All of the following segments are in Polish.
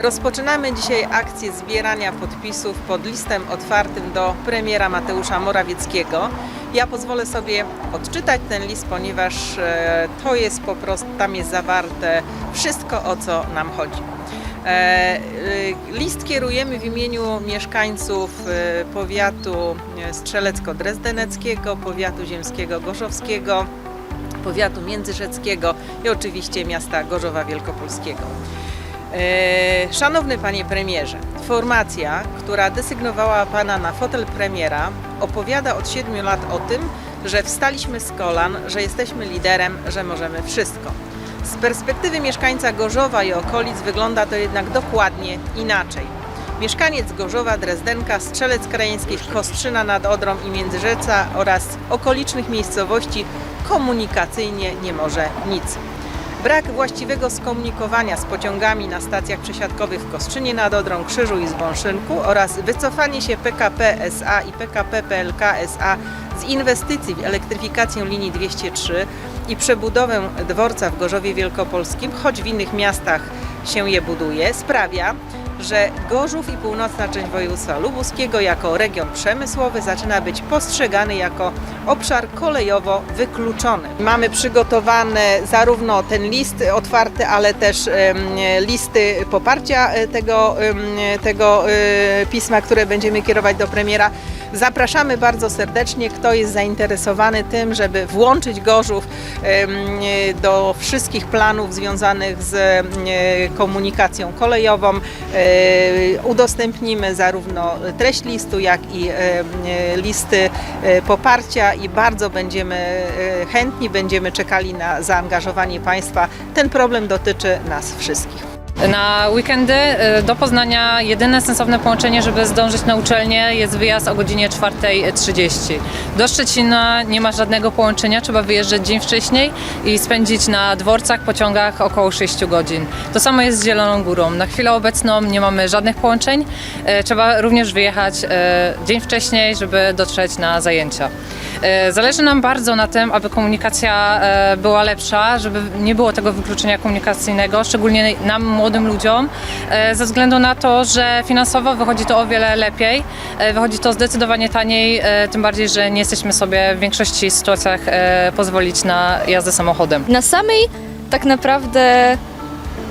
Rozpoczynamy dzisiaj akcję zbierania podpisów pod listem otwartym do premiera Mateusza Morawieckiego. Ja pozwolę sobie odczytać ten list, ponieważ e, to jest po prostu, tam jest zawarte wszystko o co nam chodzi. E, e, List kierujemy w imieniu mieszkańców powiatu strzelecko-drezdeneckiego, powiatu ziemskiego gorzowskiego, powiatu międzyrzeckiego i oczywiście miasta Gorzowa Wielkopolskiego. Szanowny Panie Premierze, formacja, która desygnowała Pana na fotel premiera, opowiada od siedmiu lat o tym, że wstaliśmy z kolan, że jesteśmy liderem, że możemy wszystko. Z perspektywy mieszkańca Gorzowa i okolic wygląda to jednak dokładnie inaczej. Mieszkaniec Gorzowa, Drezdenka, Strzelec Krajeński, Kostrzyna nad Odrą i Międzyrzeca oraz okolicznych miejscowości komunikacyjnie nie może nic. Brak właściwego skomunikowania z pociągami na stacjach przesiadkowych w Kostrzynie nad Odrą, Krzyżu i Zbąszynku oraz wycofanie się PKP SA i PKP PLK SA z inwestycji w elektryfikację linii 203 i przebudowę dworca w Gorzowie Wielkopolskim, choć w innych miastach się je buduje, sprawia, że Gorzów i północna część województwa lubuskiego jako region przemysłowy zaczyna być postrzegany jako obszar kolejowo wykluczony. Mamy przygotowane zarówno ten list otwarty, ale też listy poparcia e, tego, tego e, pisma, które będziemy kierować do premiera. Zapraszamy bardzo serdecznie, kto jest zainteresowany tym, żeby włączyć Gorzów em, do wszystkich planów związanych z em, komunikacją kolejową. E, Udostępnimy zarówno treść listu, jak i listy e, poparcia i bardzo będziemy e, chętni, będziemy czekali na zaangażowanie Państwa. Ten problem dotyczy nas wszystkich. Na weekendy y, do Poznania jedyne sensowne połączenie, żeby zdążyć na uczelnię jest wyjazd o godzinie 4.30. Do Szczecina nie ma żadnego połączenia, trzeba wyjeżdżać dzień wcześniej i spędzić na dworcach, pociągach około 6 godzin. To samo jest z Zieloną Górą. Na chwilę obecną nie mamy żadnych połączeń. Y, Trzeba również wyjechać y, dzień wcześniej, żeby dotrzeć na zajęcia. Y, Zależy nam bardzo na tym, aby komunikacja e, była lepsza, żeby nie było tego wykluczenia komunikacyjnego, szczególnie nam, młodym ludziom, e, ze względu na to, że finansowo wychodzi to o wiele lepiej, e, wychodzi to zdecydowanie taniej, e, tym bardziej, że nie jesteśmy sobie w większości sytuacjach pozwolić na jazdę samochodem. Na samej tak naprawdę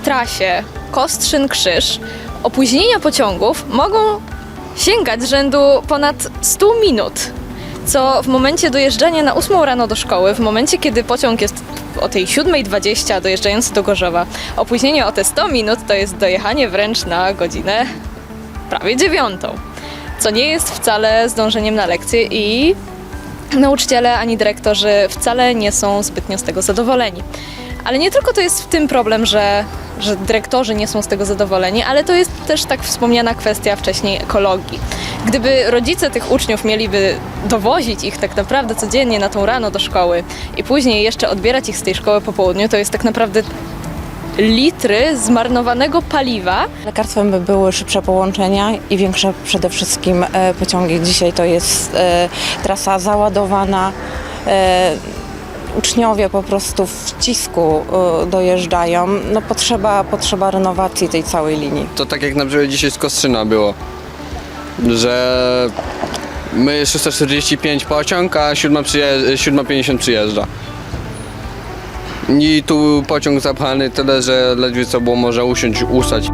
trasie Kostrzyn-Krzyż opóźnienia pociągów mogą sięgać rzędu ponad 100 minut, co w momencie dojeżdżania na 8 rano do szkoły, w momencie kiedy pociąg jest o tej 7.20 dojeżdżający do Gorzowa, opóźnienie o te 100 minut to jest dojechanie wręcz na godzinę prawie dziewiątą, co nie jest wcale zdążeniem na lekcję i nauczyciele ani dyrektorzy wcale nie są zbytnio z tego zadowoleni. Ale nie tylko to jest w tym problem, że, że dyrektorzy nie są z tego zadowoleni, ale to jest też tak wspomniana kwestia wcześniej ekologii. Gdyby rodzice tych uczniów mieliby dowozić ich tak naprawdę codziennie na tą rano do szkoły i później jeszcze odbierać ich z tej szkoły po południu, to jest tak naprawdę litry zmarnowanego paliwa, Lekarstwem by były szybsze połączenia i większe przede wszystkim e, pociągi. Dzisiaj to jest e, trasa załadowana. E, uczniowie po prostu w cisku e, dojeżdżają. No potrzeba, potrzeba renowacji tej całej linii. To tak jak na przykład dzisiaj z Kostrzyna było, że my 645 pociąg, a 7 przyje- 7.50 przyjeżdża. I tu pociąg zapchany tyle, że ledwie co było może usiąść, ustać.